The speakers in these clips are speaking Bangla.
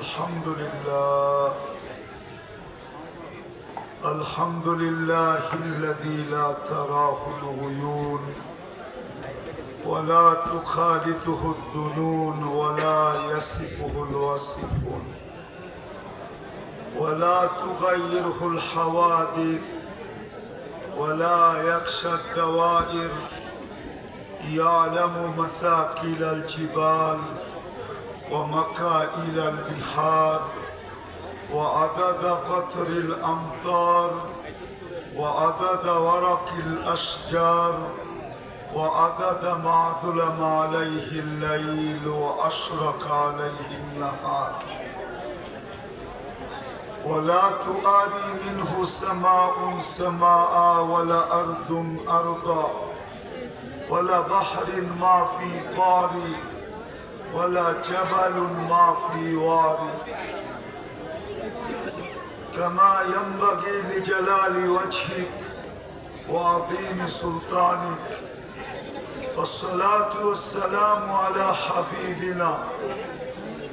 الحمد لله. الحمد لله الذي لا تراه العيون ولا تخالطه الظنون ولا يصفه الوصفون ولا تغيره الحوادث ولا يخشى الدوائر. يعلم مثاقيل الجبال ومكائل البحار وعدد قطر الأمطار وعدد ورق الأشجار وعدد ما ظلم عليه الليل وأشرق عليه النهار. ولا تؤاري منه سماء سماء ولا أرض أرضا ولا بحر ما في طاري ولا جبل ما في واري كما ينبغي لجلال وجهك وعظيم سلطانك. والصلاة والسلام على حبيبنا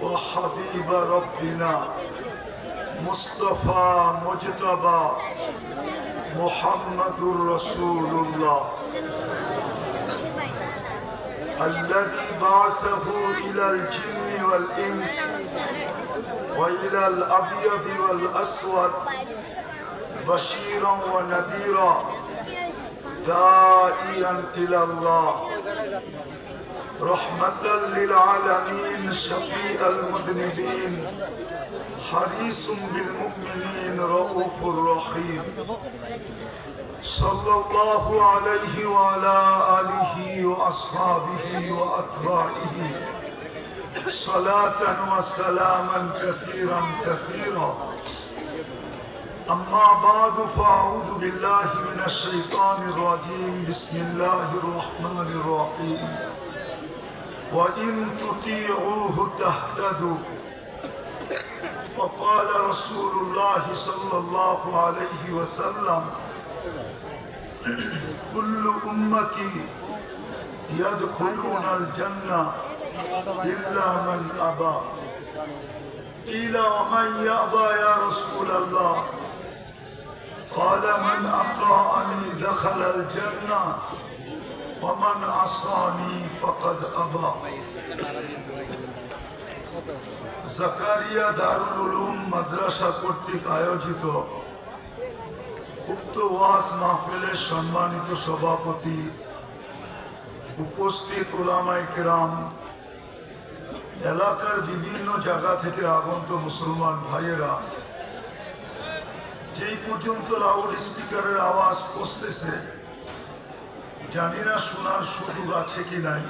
وحبيب ربنا مصطفى مجتبى محمد رسول الله. الذي بعثه إلى الجن والإنس وإلى الأبيض والأسود بشيرا ونذيرا داعيا إلى الله. رحمة للعالمين شفيع المذنبين حريص بالمؤمنين رؤوف رحيم. صلى الله عليه وعلى آله وأصحابه وأتباعه. صلاة وسلاما كثيرا كثيرا. أما بعد فأعوذ بالله من الشيطان الرجيم. بسم الله الرحمن الرحيم. وإن تطيعوه تهتدوا. وقال رسول الله صلى الله عليه وسلم كل أمتي يدخلون الجنة إلا من أبى قيل ومن يأبى يا رسول الله قال من أطاعني دخل الجنة ومن عصاني فقد أبى জাকারিয়া দারুল উলুম মাদ্রাসা কর্তৃক আয়োজিত উক্ত ওয়াজ মাহফিলের সম্মানিত সভাপতি, উপস্থিত ওলামাই কেরাম, এলাকার বিভিন্ন জায়গা থেকে আগন্ত মুসলমান ভাইয়েরা, যেই পর্যন্ত লাউড স্পিকারের আওয়াজ পৌঁছতেছে জানি না শোনার সুযোগ আছে কি নাই।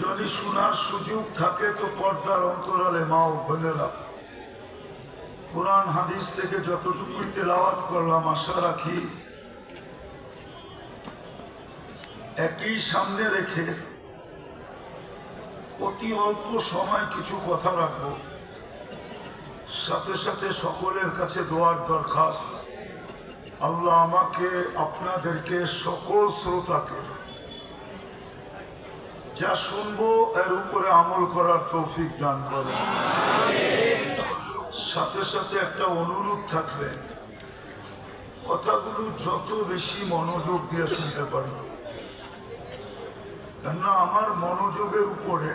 যদি শোনার সুযোগ থাকে তো পর্দার অন্তরালে মাও বোনেরা কোরআন হাদিস থেকে যতটুকুই তেলাওয়াত করলাম, আশা রাখি একই সামনে রেখে অতি অল্প সময় কিছু কথা রাখব। সাথে সাথে সকলের কাছে দোয়ার দরখাস্ত। আল্লাহ আমাকে, আপনাদেরকে সকল শ্রোতাকে যা শুনব, এর উপরে আমল করার তৌফিক দান করে সাথে সাথে একটা অনুরোধ থাকবে। কথাগুলো যত বেশি মনোযোগ দিয়ে শুনতে পারি কেননা আমার মনোযোগের উপরে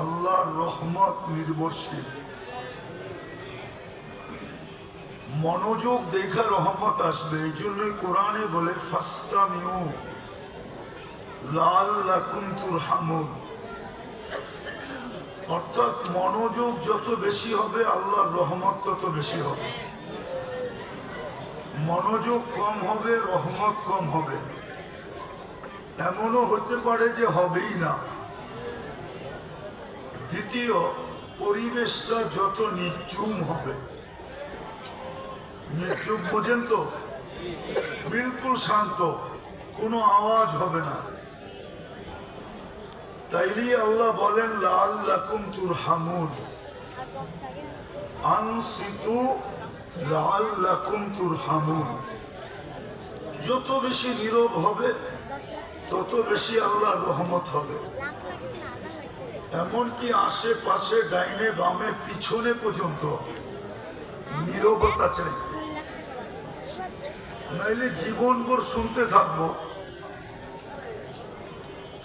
আল্লাহর রহমত নির্ভরশীল। মনোযোগ দেখা রহমত আসবে, এই জন্যই কোরআনে বলে ফাস্তা মিউ লাল লাকুন্তুর হামুদ অর্থাৎ মনোযোগ যত বেশি হবে, আল্লাহর রহমত তত বেশি হবে। মনোযোগ কম হবে, রহমত কম হবে। এমনও হতে পারে যে হবেই না। দ্বিতীয়, পরিবেশটা যত নিচুম হবে। নিচুম বোঝেন তো? বিলকুল শান্ত, কোনো আওয়াজ হবে না। তাইলি আল্লাহ বলেন লাল লাকুম তুর হামুন আনসিতু লাল লাকুম তুর হামুন যত বেশি নীরব হবে, তত বেশি আল্লাহর রহমত হবে। এমনকি আশেপাশে, ডাইনে, বামে, পিছনে পর্যন্ত নীরবতা চাই। নাইলে জীবনভর শুনতে থাকব।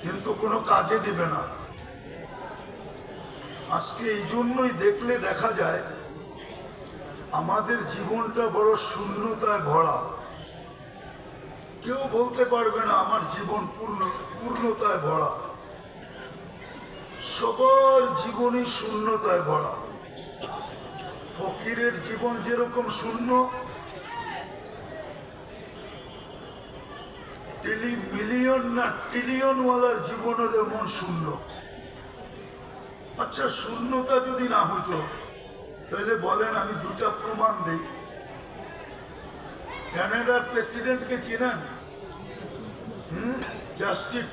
কিন্তু কোনো কাজে দিবে না। আজকে এই জন্যই দেখলে দেখা যায়, আমাদের জীবনটা বড় শূন্যতায় ভরা। কেউ বলতে পারবে না আমার জীবন পূর্ণ, পূর্ণতায় ভরা। সবার জীবনই শূন্যতায় ভরা। ফকিরের জীবন যেরকম শূন্য মিলিয়ন না ট্রিলিয়নওয়ালার জীবনের এমন শূন্য। আচ্ছা শূন্যতা যদি না হতো, তাহলে বলেন আমি দুটা প্রমাণ দিই। কানাডার প্রেসিডেন্টকে চিনেন? জাস্টিস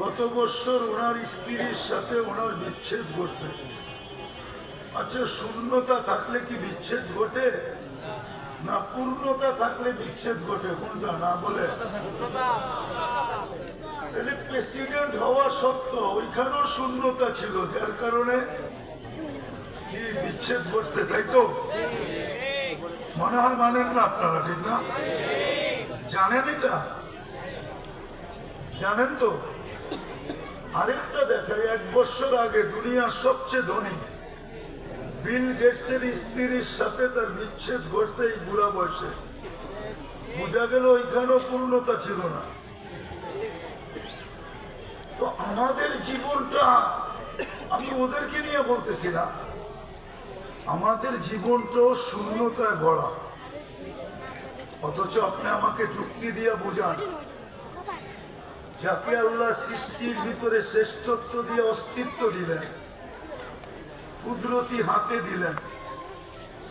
গত বছর ওনার স্ত্রীর সাথে ওনার বিচ্ছেদ ঘটছে আচ্ছা শূন্যতা থাকলে কি বিচ্ছেদ ঘটে? না পূর্ণতা থাকলে বিচ্ছেদ ঘটে কোনটা না বলে। তাহলে প্রেসিডেন্ট হওয়া সত্ত্বেও ওইখানেও শূন্যতা ছিল যার কারণে কি বিচ্ছেদ ঘটছে তাই তো? মনে হয় মানেন না আপনারা ঠিক না? জানেন এটা? জানেন তো? আরেকটা দেখাই এক বছর আগে দুনিয়ার সবচেয়ে ধনী বিল গেটসের স্ত্রীর সাথে তার বিচ্ছেদ ঘটছে এই বুড়া বয়সে। বোঝা গেল ওইখানেও পূর্ণতা ছিল না। তো আমাদের জীবনটা, আমি ওদেরকে নিয়ে বলতেছি না। আমাদের জীবনটাও শূন্যতায় ভরা। অথচ আপনি আমাকে যুক্তি দিয়ে বোঝান, যাকে আল্লাহ সৃষ্টির ভিতরে শ্রেষ্ঠত্ব দিয়ে অস্তিত্ব দিলেন। কুদরতি হাতে দিলেন।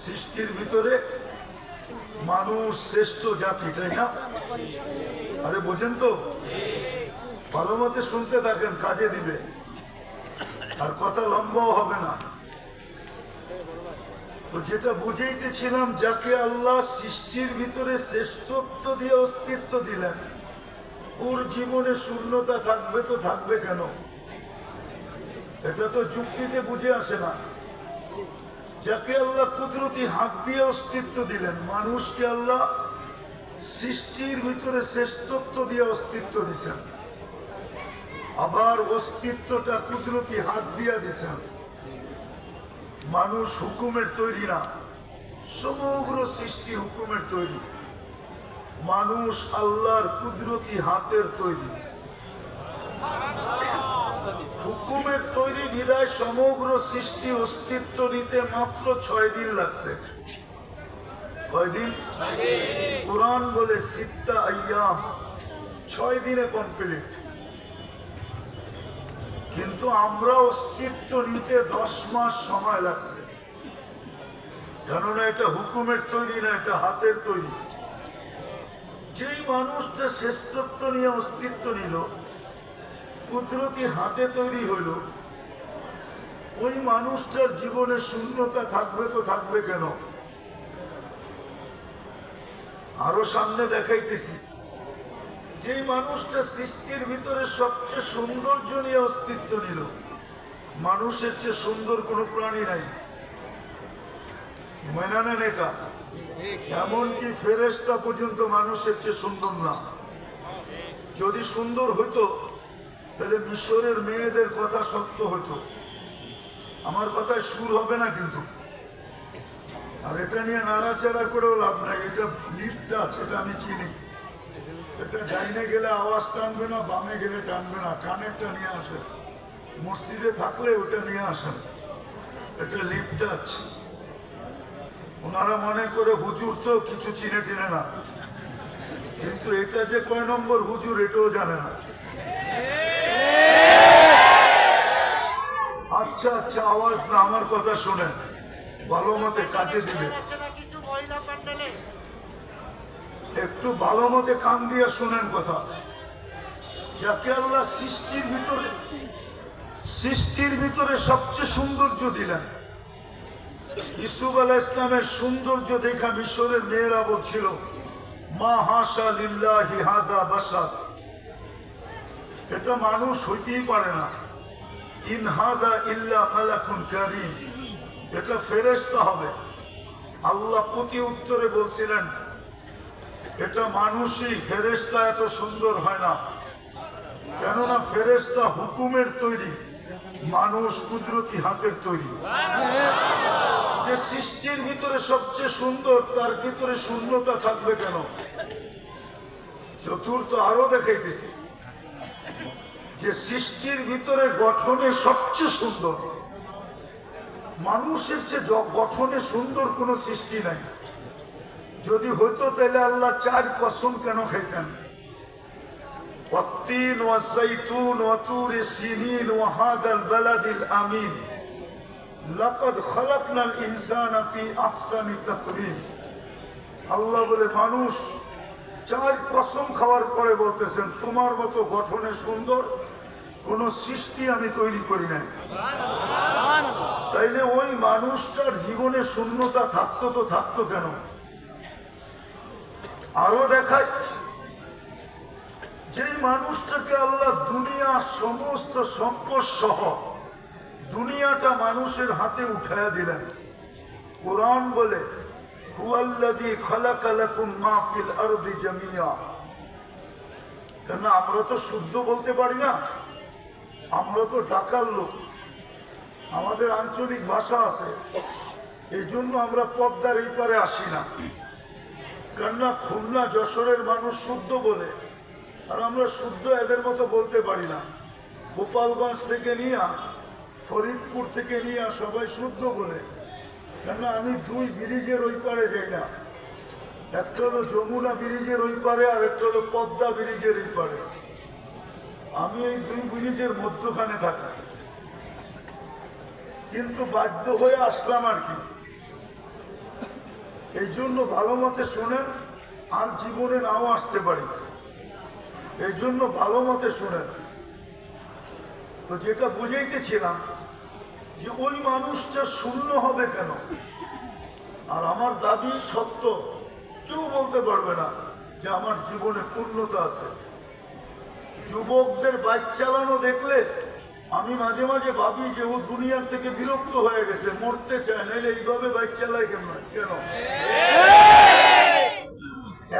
সৃষ্টির ভিতরে মানুষ শ্রেষ্ঠ জাতি, তাই না? আরে, বোঝেন তো? ভালো মতে শুনতে থাকেন, কাজে দিবে। আর কথা লম্বাও হবে না। তো যেটা বুঝাইতেছিলাম, যাকে আল্লাহ সৃষ্টির ভিতরে শ্রেষ্ঠত্ব দিয়ে অস্তিত্ব দিলেন, ওর জীবনে শূন্যতা থাকবে তো থাকবে কেন? এটা তো যুক্তিতে বুঝে আসে না। যাকে আল্লাহ কুদরতি হাত দিয়ে অস্তিত্ব দিলেন, মানুষকে আল্লাহ সৃষ্টির ভিতরে শ্রেষ্ঠত্ব দিয়ে অস্তিত্ব দিছেন। আবার অস্তিত্বটা কুদরতি হাত দিয়া দিছেন। মানুষ হুকুমের তৈরি না, সমগ্র সৃষ্টি হুকুমের তৈরি। মানুষ আল্লাহর কুদরতি হাতের তৈরি। হুকুমের তৈরি সমগ্র সৃষ্টি অস্তিত্ব নিতে মাত্র ছয় দিন লাগছে। কয়দিন কোরআন বলে ছয় দিনে কমপ্লিট কিন্তু আমরা অস্তিত্ব নিতে দশ মাস সময় লাগছে। কেননা এটা হুকুমের তৈরি না, এটা হাতের তৈরি। যেই মানুষটা শ্রেষ্ঠত্ব নিয়ে অস্তিত্ব নিল কুদরতি হাতে তৈরি হইল। ওই মানুষটার জীবনে শূন্যতা থাকবে তো থাকবে কেন? আরও সামনে দেখাইতেছি। যেই মানুষটা সৃষ্টির ভিতরে সবচেয়ে সৌন্দর্য নিয়ে অস্তিত্ব নিল, মানুষের চেয়ে সুন্দর কোনো প্রাণী নাই। মেনে নেন এটা এমনকি ফেরেস্তা পর্যন্ত মানুষের চেয়ে সুন্দর না। যদি সুন্দর হইতো তাহলে মিশরের মেয়েদের কথা সত্য হতো। আমার কথায় সুর হবে না কিন্তু। আর এটা নিয়ে নাড়াচাড়া করেও লাভ নাই। এটা আছে এটা আমি চিনি। এটা ডাইনে গেলে আওয়াজ টানবে না, বামে গেলে টানবে না। কানেরটা নিয়ে আসে মসজিদে থাকলে ওটা নিয়ে আসেন। এটা লিপটা আছে ওনারা মনে করে হুজুর তো কিছু চিনে টিনে না। কিন্তু এটা যে কয় নম্বর হুজুর, এটাও জানে না। আচ্ছা আচ্ছা আওয়াজ না, আমার কথা শোনেন। ভালো মতে কাজে দিবে একটু ভালো মতে কান দিয়ে শোনেন কথা। যাকে আল্লাহ সৃষ্টির ভিতরে সৃষ্টির ভিতরে সবচেয়ে সৌন্দর্য দিলেন। ইসুফ আলাহ ইসলামের সৌন্দর্য দেখা মিশরের মেয়েরা বলছিল, মা হাসা লিল্লাহি হাদা বাসাদ এটা মানুষ হইতেই পারে না। ইনহাদা ইল্লা মালাকুন কারীম। এটা ফেরেশতা হবে। আল্লাহ প্রতি উত্তরে বলছিলেন, এটা মানুষই ফেরেশতা এত সুন্দর হয় না। কেননা ফেরেশতা হুকুমের তৈরি, মানুষ কুদরতি হাতের তৈরি। যে সৃষ্টির ভিতরে সবচেয়ে সুন্দর, তার ভিতরে শূন্যতা থাকবে কেন? চতুর্থ আরও দেখাইতেছি। যে সৃষ্টির ভিতরে গঠনে সবচেয়ে সুন্দর মানুষের চেয়ে জ- গঠনে সুন্দর কোনো সৃষ্টি নাই যদি হইতো তাহলে আল্লাহ চার কসম কেন খাইতেন والتين والزيتون وطور السنين وهذا البلد الأمين لقد خلقنا الإنسان في أحسن تقويم আল্লাহ বলে মানুষ চার কসম খাওয়ার পরে বলতেছেন, তোমার মতো গঠনে সুন্দর কোন সৃষ্টি আমি তৈরি করি নাই। তাইলে ওই মানুষটার জীবনে শূন্যতা থাকতো তো থাকতো কেন? আরও দেখায় যে মানুষটাকে আল্লাহ দুনিয়া সমস্ত সম্পদ সহ দুনিয়াটা মানুষের হাতে উঠাইয়া দিলেন। কোরআন বলে লাকুম মা ফিল আরদি জামিয়া। কেন আমরা তো শুদ্ধ বলতে পারি না। আমরা তো ঢাকার লোক। আমাদের আঞ্চলিক ভাষা আছে। এই জন্য আমরা পদ্মার এই পারে আসি না। কেননা খুলনা যশোরের মানুষ শুদ্ধ বলে। আর আমরা শুদ্ধ এদের মতো বলতে পারি না। গোপালগঞ্জ থেকে নিয়ে ফরিদপুর থেকে নিয়ে সবাই শুদ্ধ বলে। কেননা আমি দুই ব্রিজের ওই পারে যাই না একটা হলো যমুনা ব্রিজের ওই পারে, আর একটা হলো পদ্মা ব্রিজের ওই পারে। আমি এই দুই ব্রিজের মধ্যখানে থাকি। কিন্তু বাধ্য হয়ে আসলাম আর কি। এই জন্য ভালো মতে শোনেন, আর জীবনে নাও আসতে পারি। এই জন্য ভালো মতে শোনেন। তো যেটা বুঝাইতেছিলাম যে ওই মানুষটা শূন্য হবে কেন? আর আমার দাবি সত্য। কেউ বলতে পারবে না যে আমার জীবনে পূর্ণতা আছে। যুবকদের বাইক চালানো দেখলে আমি মাঝে মাঝে ভাবি যে ও দুনিয়ার থেকে বিরক্ত হয়ে গেছে, মরতে চায় নাহলে এইভাবে বাইক চালায় কেন? কেন?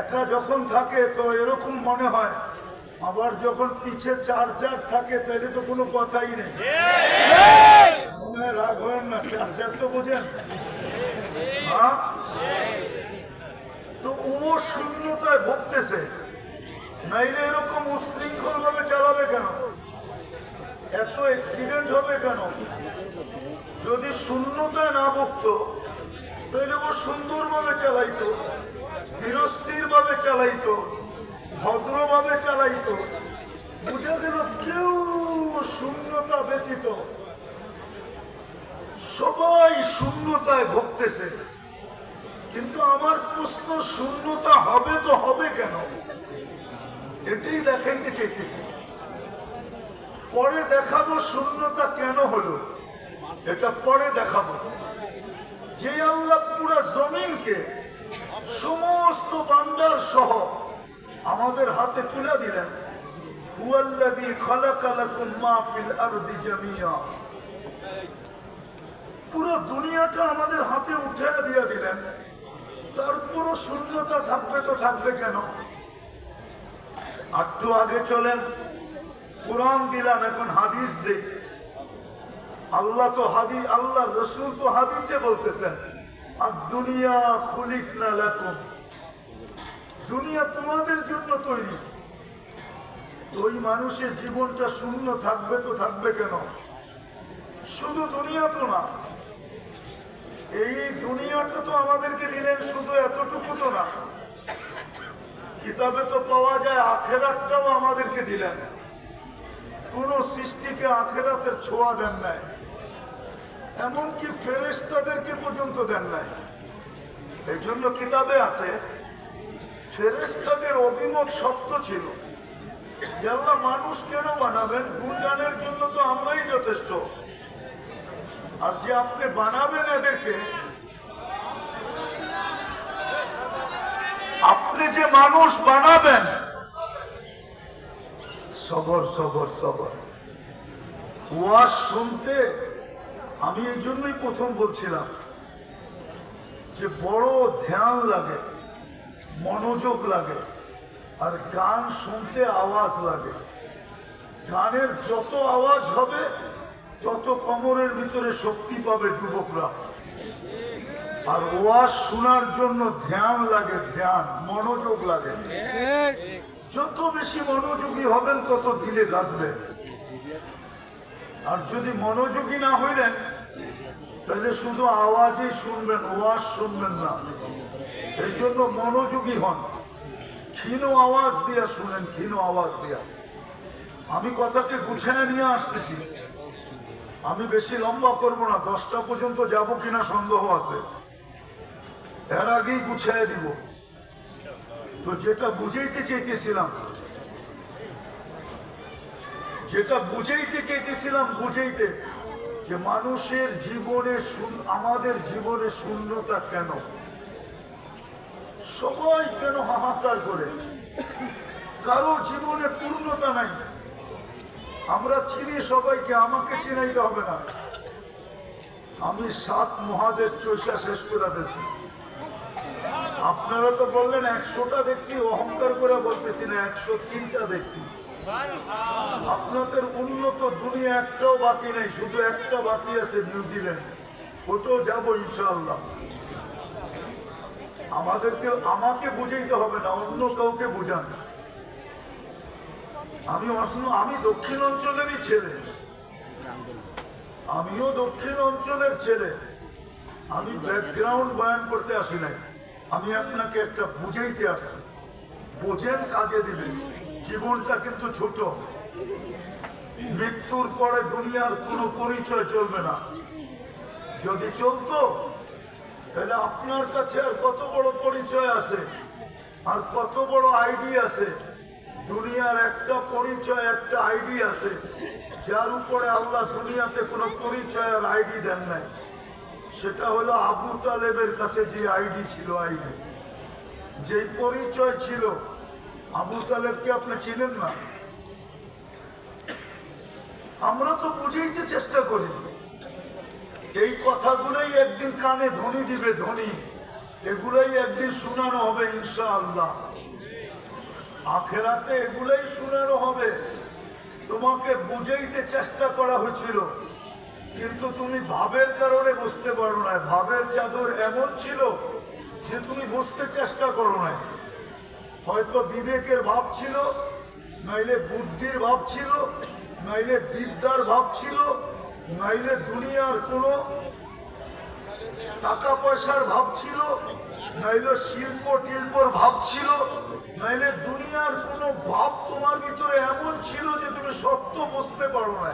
একা যখন থাকে তো এরকম মনে হয়, আবার যখন পিছে চার চার থাকে তাহলে তো কোনো কথাই নেই। রাগ হয় না চার চার তো বোঝেন। হ্যাঁ? তো ও শূন্যতায় ভুগতেছে। নাইলে এরকম উশৃঙ্খল ভাবে চালাবে কেন? এত অ্যাক্সিডেন্ট হবে কেন? যদি শূন্যতায় না ভুগতো, তাহলে ও সুন্দরভাবে চালাইতো ধীরস্থির ভাবে চালাইতো, ভদ্রভাবে চালাইতো। বুঝা গেল কেউ শূন্যতা ব্যতীত সবাই শূন্যতায় ভুগতেছে। কিন্তু আমার প্রশ্ন, শূন্যতা হবে তো হবে কেন? এটাই দেখাইতে চাইতেছি। পরে দেখাবো শূন্যতা কেন হলো। এটা পরে দেখাবো। যে আল্লাহ পুরা জমিনকে সমস্ত বান্দার সহ আমাদের হাতে তুলে দিলেন। হুয়াল্লাযী খালাকা লাকুম মা ফিল আরদি জামিয়া। পুরো দুনিয়াটা আমাদের হাতে উঠে দিয়ে দিলেন। তারপরও শূন্যতা থাকবে তো থাকবে কেন? একটু আগে চলেন, কোরআন দিলাম, এখন হাদিস দেখ আল্লাহ তো হাদিস আল্লাহ রসুল তো হাদিসে বলতেছেন, আর দুনিয়া খুলিক না লাকুম। দুনিয়া তোমাদের জন্য তৈরি। ওই মানুষের জীবনটা শূন্য থাকবে তো থাকবে কেন? শুধু দুনিয়া তো না এই দুনিয়াটা তো আমাদেরকে দিলেন শুধু এতটুকু তো না। কিতাবে তো পাওয়া যায়, আখেরাতটাও আমাদেরকে দিলেন। কোন সৃষ্টিকে আখেরাতের ছোঁয়া দেন নাই। এমনকি ফেরেশতাদেরকে পর্যন্ত দেন নাই। এই জন্য কিতাবে আছে, ফেরেশতাদের অভিমত সত্য ছিল। যে আল্লাহ মানুষ কেন বানাবেন? গুণগানের জন্য তো আমরাই যথেষ্ট। আর যে আপনি বানাবেন এদেরকে, আপনি যে মানুষ বানাবেন, সবর সবর সবর। ওয়াজ শুনতে আমি এই জন্যই প্রথম বলছিলাম যে বড় ধ্যান লাগে, মনোযোগ লাগে, আর গান শুনতে আওয়াজ লাগে। গানের যত আওয়াজ হবে তত কোমরের ভিতরে শক্তি পাবে যুবকরা, আর ওয়াজ শোনার জন্য ধ্যান লাগে, ধ্যান, মনোযোগ লাগে। যত বেশি মনোযোগী হবেন, তত দিলে লাগবে। আর যদি মনোযোগী না হইলেন, তাহলে শুধু আওয়াজই শুনবেন, ওয়াজ শুনবেন না। এই জন্য মনোযোগী হন। ক্ষীণ আওয়াজ দিয়া শুনেন, ক্ষীণ আওয়াজ দিয়া। আমি কথাকে গুছিয়ে নিয়ে আসতেছি। আমি বেশি লম্বা করব না, দশটা পর্যন্ত যাব কিনা সন্দেহ আছে। এর আগেই গুছিয়ে দিব। তো যেটা বুঝাইতে চেয়েছিলাম যেটা বুঝাইতে চেয়েছিলাম বুঝাইতে, যে মানুষের জীবনে আমাদের জীবনে শূন্যতা কেন? সবাই কেন হাহাকার করে? কারও জীবনে পূর্ণতা নাই। আমরা চিনি সবাইকে, আমাকে চিনাইতে হবে না। আমি সাত মহাদেশ চৈশা শেষ করে দিয়েছি। আপনারা তো বললেন একশোটা দেখছি, অহংকার করে বলতেছি না, একশো তিনটা দেখছি। আপনাদের উন্নত দুনিয়া একটাও বাকি নেই, শুধু একটা বাকি আছে নিউজিল্যান্ড ওটাও যাব ইনশাল্লাহ আমাদেরকে, আমাকে বুঝাইতে হবে না, অন্য কাউকে বুঝান। আমি অন্য আমি দক্ষিণ অঞ্চলেরই ছেলে। আমিও দক্ষিণ অঞ্চলের ছেলে। আমি ব্যাকগ্রাউন্ড বয়ান করতে আসি নাই। আমি আপনাকে একটা বুঝাইতে আসছি। বোঝেন কাজে দিবেন। জীবনটা কিন্তু ছোট। মৃত্যুর পরে দুনিয়ার কোনো পরিচয় চলবে না। যদি চলতো, তাহলে আপনার কাছে আর কত বড় পরিচয় আছে? আর কত বড় আইডি আছে? দুনিয়ার একটা পরিচয়, একটা আইডি আছে। যার উপরে আল্লাহ দুনিয়াতে কোনো পরিচয় আর আইডি দেন নাই। সেটা হলো আবু তালেবের কাছে যে আইডি ছিল আইডি। যে পরিচয় ছিল, আবু তালেবকে আপনি ছিলেন না? আমরা তো বুঝাইতে চেষ্টা করি। এই কথাগুলোই একদিন কানে ধ্বনি দিবে ধ্বনি। এগুলোই একদিন শোনানো হবে ইনশাআল্লাহ। আখেরাতে এগুলোই শোনানো হবে। তোমাকে বুঝাইতে চেষ্টা করা হয়েছিল। কিন্তু তুমি ভাবের কারণে বুঝতে পারো না ভাবের চাদর এমন ছিল যে তুমি বুঝতে চেষ্টা করো না হয়তো বিবেকের ভাব ছিল, নাইলে বুদ্ধির ভাব ছিল, নাইলে বিদ্যার ভাব ছিল, নাইলে দুনিয়ার কোনো টাকা পয়সার ভাব ছিল, নাইলে শিল্প টিল্পর ভাব ছিল। নাইলে দুনিয়ার কোনো ভাব তোমার ভিতরে এমন ছিল যে তুমি সত্য বুঝতে পারো না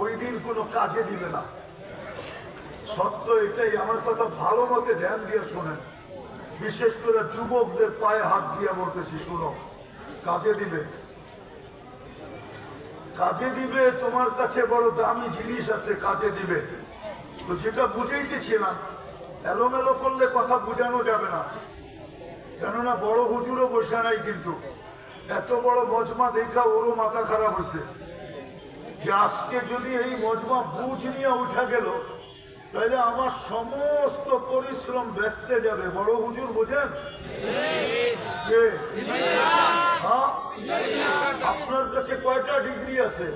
ওই দিন কোনো কাজে দিবে না। সত্য এটাই, আমার কথা ভালো মতে ধ্যান দিয়ে শোনেন। বিশেষ করে যুবকদের পায়ে হাত দিয়ে বলতেছি, শুনো, কাজে দিবে। কাজে দিবে তোমার কাছে বড় দামি জিনিস আছে, কাজে দিবে। তো যেটা বুঝাইতেছিলাম এলোমেলো করলে কথা বোঝানো যাবে না। কেননা বড় হুজুরও বসে নাই কিন্তু। এত বড় মজমা দেখা ওরও মাথা খারাপ হয়েছে। যে আজকে যদি এই মজমা বুঝ নিয়ে উঠা গেল, তাহলে আমার সমস্ত পরিশ্রম ব্যস্তে যাবে। বড় হুজুর বোঝেন? হ্যাঁ? আপনার কাছে কয়টা ডিগ্রি আছে?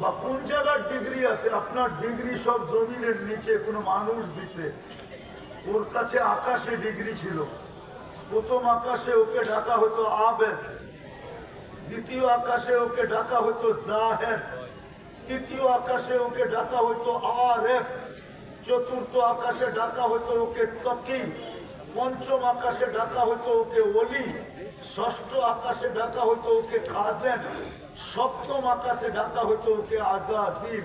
বা কোন জায়গার ডিগ্রি আছে? আপনার ডিগ্রি সব জমিনের নিচে কোনো মানুষ দিছে। ওর কাছে আকাশে ডিগ্রি ছিল। প্রথম আকাশে ওকে ডাকা হতো আবেদ, দ্বিতীয় আকাশে ওকে ডাকা হতো জাহেদ, তৃতীয় আকাশে ওকে ডাকা হতো আরেফ, চতুর্থ আকাশে ডাকা হতো ওকে তকি পঞ্চম আকাশে ডাকা হতো ওকে ওলি, ষষ্ঠ আকাশে ডাকা হতো ওকে খাজেন, সপ্তম আকাশে ডাকা হতো ওকে আজাজিব।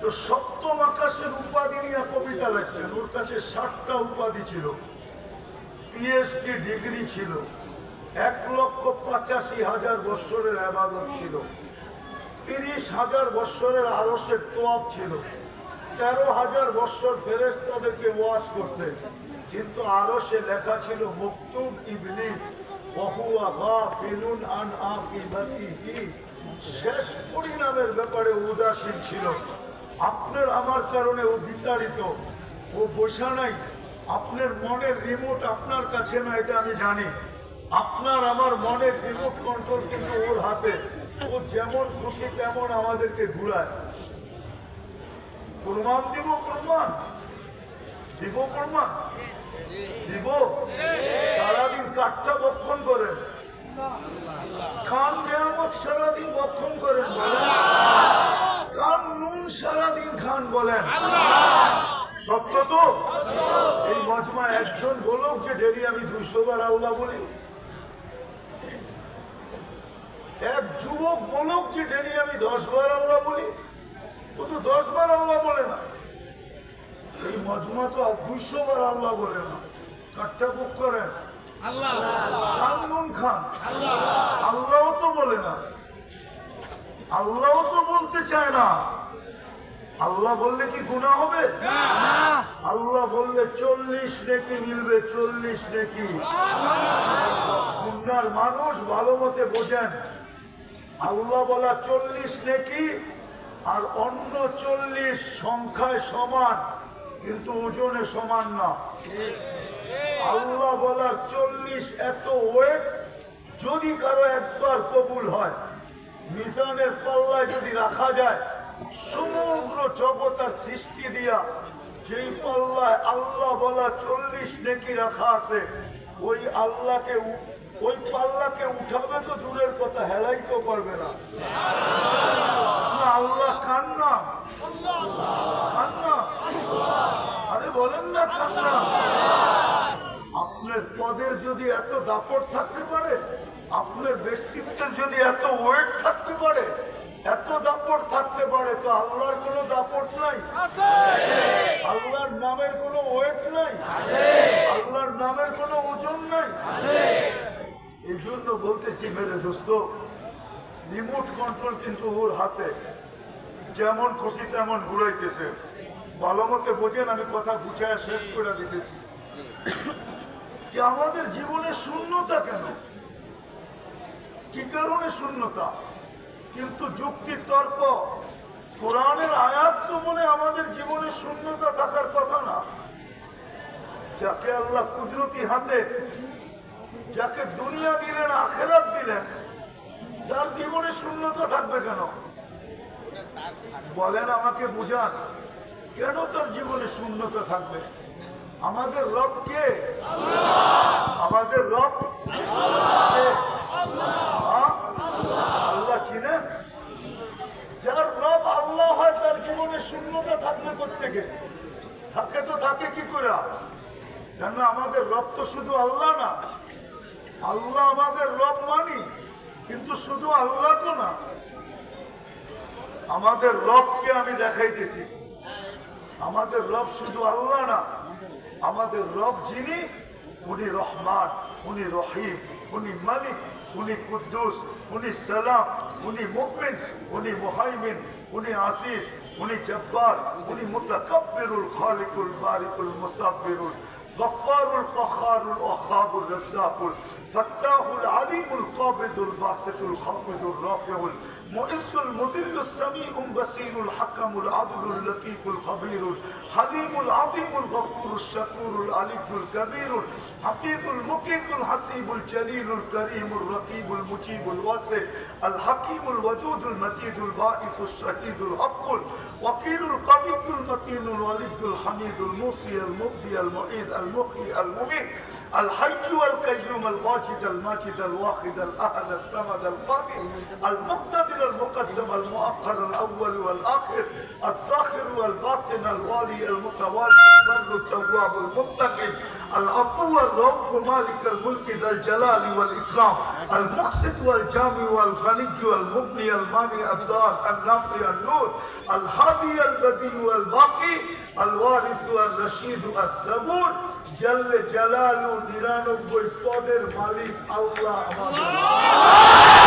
তো সপ্তম আকাশের উপাধি নিয়ে কবিতা লেখছেন। ওর কাছে ষাটটা উপাধি ছিল। পিএইচডি ডিগ্রি ছিল। এক লক্ষ পঁচাশি হাজার বৎসরের আবাদত ছিল। তিরিশ হাজার বৎসরের আরসের তোয়াব ছিল। তেরো হাজার বৎসর ফেরেস তাদেরকে ওয়াশ করতে কিন্তু আরসে লেখা ছিল মুক্তুব ইবলিস, ওহুয়া গাফিলুন আন আকিবাতিহি। শেষ পরিণামের ব্যাপারে উদাসীন ছিল। আপনার আমার কারণে ও বিতাড়িত, ও বসা নাই। আপনার মনের রিমোট আপনার কাছে না, এটা আমি জানি। আপনার আমার মনের রিমোট কন্ট্রোল কিন্তু ওর হাতে। ও যেমন খুশি তেমন আমাদেরকে ঘুরায়। প্রমাণ দিব প্রমাণ? দিব প্রমাণ? দিব? সারাদিন কাঠটা বক্ষণ করেন। কান নিয়ামত সারাদিন বক্ষণ করেন। বলেন সারাদিন খান বলেন। সত্য তো? এই মজমা একজন বলুক যে ডেলি আমি দুইশো বার আল্লাহ বলি। এক যুবক বলুক যে ডেলি আমি দশ বার আল্লাহ বলি। ও তো দশ বার আল্লাহ বলে না। এই মজমা তো দুইশো বার আল্লাহ বলে না। কাঠটা বুক করেন। নুন খান। আল্লাহও তো বলে না। আল্লাহও তো বলতে চায় না। আল্লাহ বললে কি গুণা হবে? আল্লাহ বললে চল্লিশ নেকি মিলবে চল্লিশ নেকি। গুন্ডার মানুষ ভালো মতে বোঝেন। আল্লাহ বলা চল্লিশ নেকি আর অন্য চল্লিশ সংখ্যায় সমান কিন্তু ওজনে সমান না। আল্লাহ বলার চল্লিশ এত ওয়েট যদি কারও একবার কবুল হয় মিজানের পাল্লায় যদি রাখা যায় সমগ্র জগতার সৃষ্টি দিয়া যেই পাল্লায় আল্লাহ বলা চল্লিশ নেকি রাখা আছে ওই আল্লাহকে ওই পাল্লাকে উঠাবে তো দূরের কথা হেলাইতেও পারবে না, আল্লাহ কান্না। কান্না। আরে বলেন না কান্না। আপনার পদের যদি এত দাপট থাকতে পারে আপনার ব্যক্তিত্বের যদি এত ওয়েট থাকতে পারে এত দাপট থাকতে পারে তো আল্লাহর কোনো দাপট নাই? আল্লাহর নামের কোনো ওয়েট নাই? আল্লাহর নামের কোনো ওজন নাই? এই জন্য বলতেছি মেরে দোস্ত রিমোট কন্ট্রোল কিন্তু ওর হাতে। যেমন খুশি তেমন ঘুরাইতেছে। ভালো মতে বোঝেন, আমি কথা গুছায় শেষ করে দিতেছি। যে আমাদের জীবনে শূন্যতা কেন? কি কারণে শূন্যতা? কিন্তু যুক্তির তর্ক কোরআনের আয়াত তো মনে আমাদের জীবনে শূন্যতা থাকার কথা না। যাকে আল্লাহ কুদরতি হাতে যাকে দুনিয়া দিলেন আখেরাত দিলেন যার জীবনে শূন্যতা থাকবে কেন? বলেন আমাকে বুঝান কেন তার জীবনে শূন্যতা থাকবে? আমাদের রব কে আমাদের রব কে? হ্যাঁ? আল্লাহ ছিলেন যার রব আল্লাহ হয় তার শূন্যতা থাকবে প্রত্যেকে। থাকে তো থাকে কি করে? কেন আমাদের রব তো শুধু আল্লাহ না? আল্লাহ আমাদের রব মানি, কিন্তু শুধু আল্লাহ তো না। আমাদের রবকে আমি দেখাইতেছি। আমাদের রব শুধু আল্লাহ না। আমাদের রব যিনি, উনি রহমান, উনি রহিম, উনি মালিক, উনি কুদ্দুস, উনি সালাম, উনি মুকমিন উনি মুহাইমিন, উনি আসিস। উনি জব্বার উনি মুতাকাব্বিরুল খালিকুল বারিকুল মুসাব্বিরুল غفار القهار الوهاب الرزاق الفتاح العليم القابض الباسط الخافض الرافع المؤز المذل السميع البصير الحكم العدل اللطيف الخبير الحليم العظيم الغفور الشكور العلي الكبير الحفيظ المقيت الحسيب الجليل الكريم الرقيب المجيب الواسع الحكيم الودود المتيد البائث الشهيد الحق الوكيل القوي المتين الوليد الحميد الموصي المبدي المعيد المحيي المميت الحي والقيوم الواجد الماجد الواحد الاحد الصمد القادر المقتدر المقدم المؤخر الاول والاخر الظاهر والباطن الوالي المتوالي البر التواب المتقي العفو الرؤوف مالك الملك ذا الجلال والإكرام المقسط والجامع والغني والمغني المانع الدار النافع النور الهادي البديع والباقي الوارث والرشيد الصبور جل جلاله নিরানব্বই পদের মালিক আল্লাহ আমাদের